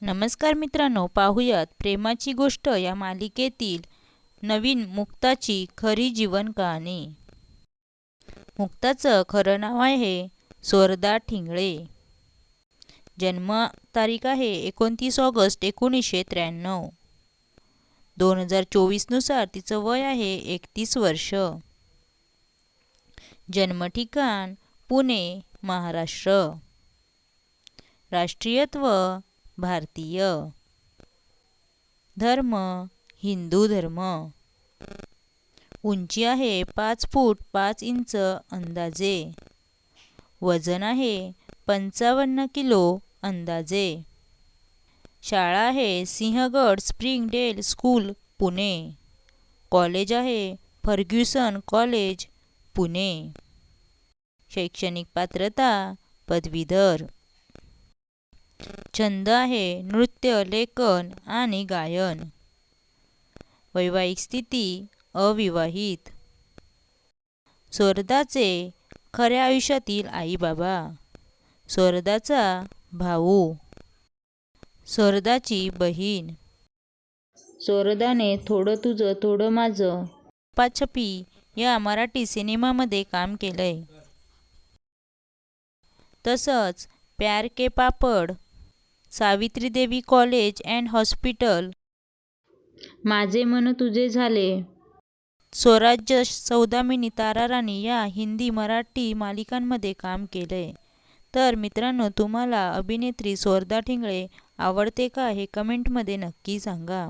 नमस्कार मित्रांनो पाहूयात प्रेमाची गोष्ट या मालिकेतील नवीन मुक्ताची खरी जीवन कहाणी. मुक्ताचं खरं नाव आहे सोरदा ठिंगळे. जन्म तारीख आहे एकोणतीस ऑगस्ट एकोणीसशे त्र्याण्णव. दोन हजार चोवीसनुसार तिचं वय आहे एकतीस वर्ष. जन्मठिकाण पुणे महाराष्ट्र. राष्ट्रीयत्व भारतीय. धर्म हिंदू धर्म. उंची आहे पाच फूट पाच इंच अंदाजे. वजन आहे पंचावन्न किलो अंदाजे. शाळा आहे Sinhgad Springdale school Pune. College आहे फर्ग्युसन कॉलेज पुणे. शैक्षणिक पात्रता पदवीधर. छंद आहे. नृत्य लेखन आणि गायन. वैवाहिक स्थिती अविवाहित. स्वर्दाचे खऱ्या आयुष्यातील आई बाबा स्वर्दाचा भाऊ. स्वर्दाची बहीण. स्वर्दाने थोडं तुझं थोडं माझं. पाछपी या मराठी सिनेमामध्ये काम केलंय. तसंच प्यार के पापड Savitri Devi college and hospital. माझे मन तुझे झाले. स्वराज्य सौदामिनी ताराराणी या हिंदी मराठी मालिकांमध्ये काम केलंय तर मित्रांनो तुम्हाला अभिनेत्री स्वर्धा ठिंगळे आवडते का हे कमेंटमध्ये नक्की सांगा.